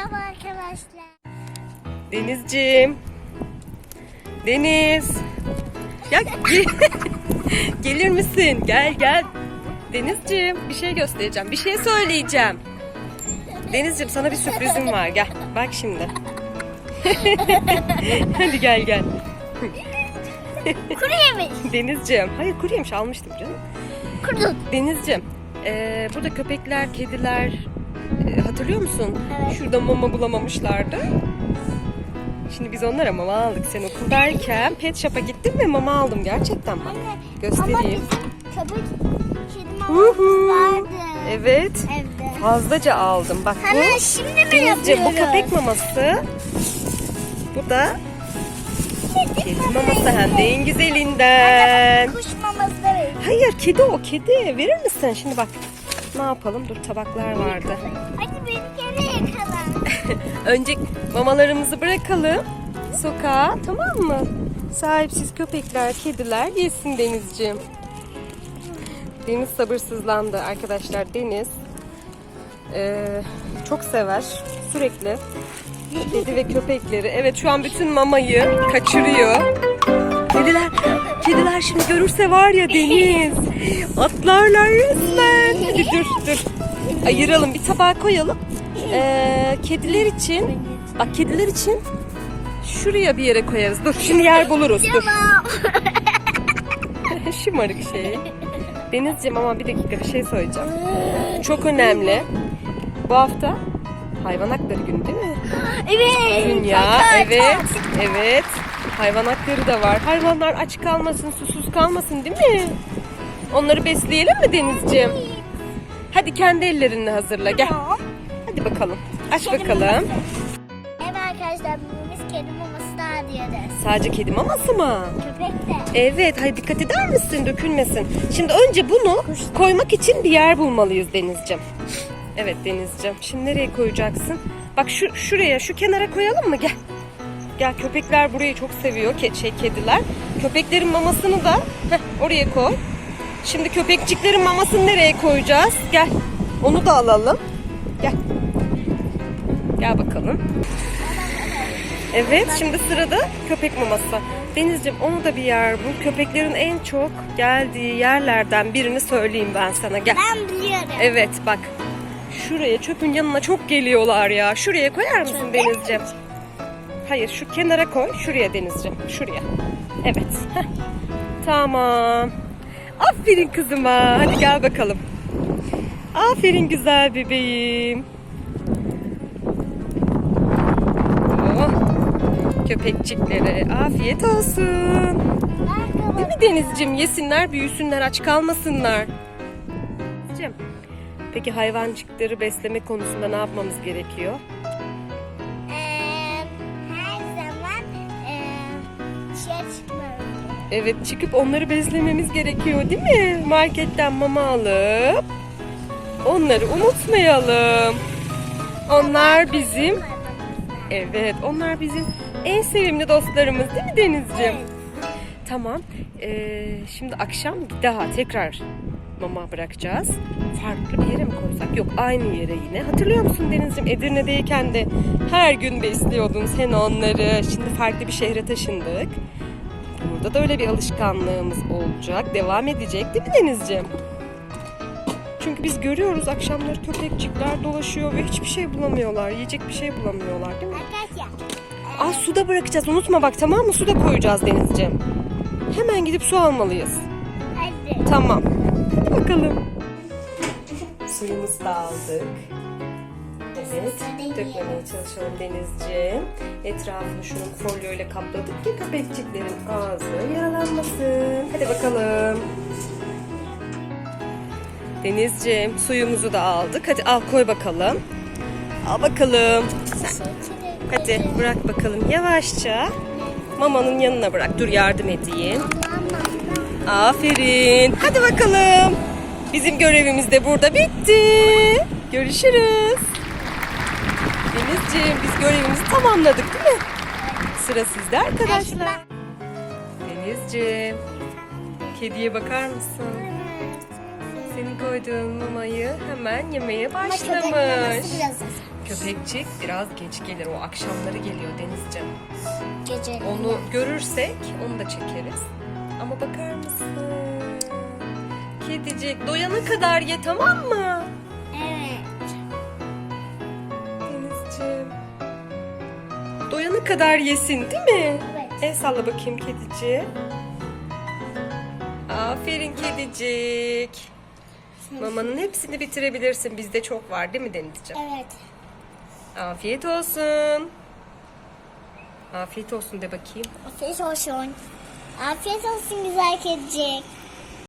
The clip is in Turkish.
Merhaba arkadaşlar. Denizciğim. Deniz. Ya ge- gelir misin? Gel gel. Denizciğim bir şey göstereceğim. Bir şey söyleyeceğim. Denizciğim sana bir sürprizim var. Gel. Bak şimdi. Hadi gel gel. Kuru yemiş. Denizciğim. Hayır kuru yemiş almıştım canım. Kuru. Denizciğim. eee, burada köpekler, kediler eee, hatırlıyor musun? Evet. Şurada mama bulamamışlardı. Şimdi biz onlara mama aldık. Sen okuldayken pet shop'a gittim ve mama aldım gerçekten bak. Anne. Göstereyim. Ama bizim mamamız vardı. Evet. Evde. Fazlaca aldım. Bak Hemen bu şimdi mi Denizciğim yapıyoruz? bu köpek maması. Bu da kedi maması hem de en güzelinden. Kuş maması da. Hayır kedi o kedi. Verir misin? Şimdi bak. Ne yapalım? Dur tabaklar vardı. Hadi beni geri yakala. Önce mamalarımızı bırakalım sokağa tamam mı? Sahipsiz köpekler, kediler yesin Denizciğim. Deniz sabırsızlandı arkadaşlar. Deniz eee, çok sever sürekli kedi ve köpekleri. Evet şu an bütün mamayı kaçırıyor. Kediler, kediler şimdi görürse var ya Deniz atlarlar resmen. Hadi dur dur. Ayıralım bir tabağa koyalım. Ee, kediler için bak kediler için şuraya bir yere koyarız. Dur şimdi yer buluruz. Dur. Şımarık şey. Denizciğim ama bir dakika bir şey söyleyeceğim. Çok önemli. Bu hafta hayvan hakları günü değil mi? Evet. Dünya, evet, evet. Hayvan hakları da var. Hayvanlar aç kalmasın, susuz kalmasın değil mi? Onları besleyelim mi Denizciğim? Hadi kendi ellerinle hazırla gel. Hadi bakalım. Aç Kedi bakalım. Evet arkadaşlar biz kedi maması daha diyoruz. Sadece kedi maması mı? Köpek de. Evet, hayır dikkat eder misin? Dökülmesin. Şimdi önce bunu koymak için bir yer bulmalıyız Denizciğim. Evet Denizciğim. Şimdi nereye koyacaksın? Bak şu şuraya, şu kenara koyalım mı? Gel. Gel köpekler burayı çok seviyor. Ke- şey kediler. Köpeklerin mamasını da heh, oraya koy. Şimdi köpekçiklerin mamasını nereye koyacağız? Gel. Onu da alalım. Gel. Gel bakalım. Evet, şimdi sırada köpek maması. Denizciğim onu da bir yer bul. Köpeklerin en çok geldiği yerlerden birini söyleyeyim ben sana. Gel. Ben biliyorum. Evet bak. Şuraya çöpün yanına çok geliyorlar ya. Şuraya koyar mısın Çöpe Denizciğim? Hayır şu kenara koy. Şuraya Denizciğim. Şuraya. Evet. Heh. Tamam. Aferin kızıma. Hadi gel bakalım. Aferin güzel bebeğim. Oh. Köpekçiklere afiyet olsun. Değil mi Denizciğim? Yesinler, büyüsünler, aç kalmasınlar. Denizciğim, Peki hayvancıkları besleme konusunda ne yapmamız gerekiyor? Evet çıkıp onları beslememiz gerekiyor değil mi? Marketten mama alıp onları unutmayalım. Onlar bizim evet onlar bizim en sevimli dostlarımız değil mi Denizciğim? Tamam. Ee, şimdi akşam daha tekrar mama bırakacağız. Farklı bir yere mi koysak? Yok aynı yere yine. Hatırlıyor musun Denizciğim? Edirne'deyken de her gün besliyordun sen onları. Şimdi farklı bir şehre taşındık. Burada da öyle bir alışkanlığımız olacak. Devam edecek değil mi Denizciğim? Çünkü biz görüyoruz akşamları köpekçikler dolaşıyor ve hiçbir şey bulamıyorlar. Yiyecek bir şey bulamıyorlar değil mi? Arkadaşlar Aa suda bırakacağız unutma bak tamam mı? Suda koyacağız Denizciğim. Hemen gidip su almalıyız. hadi. Tamam. Hadi bakalım. Suyumuzu da aldık. Evet. Dökmemeye çalışalım Denizciğim. Etrafını şunun folyoyla kapladık ki köpekçiklerin ağzı yaralanmasın. Hadi bakalım. Denizciğim suyumuzu da aldık. Hadi al koy bakalım. Al bakalım. Sen Hadi bırak bakalım yavaşça. Mamanın yanına bırak. Dur yardım edeyim. Aferin. Hadi bakalım. Bizim görevimiz de burada bitti. Görüşürüz. Denizciğim biz görevimizi tamamladık değil mi? Sıra sizde arkadaşlar. Denizciğim. Kediye bakar mısın? Senin koyduğun mamayı hemen yemeye başlamış. Köpekçik biraz geç gelir. O akşamları geliyor Denizciğim. Gece. Onu görürsek onu da çekeriz. Ama bakar mısın? Kedicik doyana kadar ye tamam mı? Doyana kadar yesin değil mi? Evet. El salla bakayım kedicik. Aferin kedicik. Mamanın hepsini bitirebilirsin. Bizde çok var değil mi Denizciğim? Evet. Afiyet olsun. Afiyet olsun de bakayım. Afiyet olsun. Afiyet olsun güzel kedicik.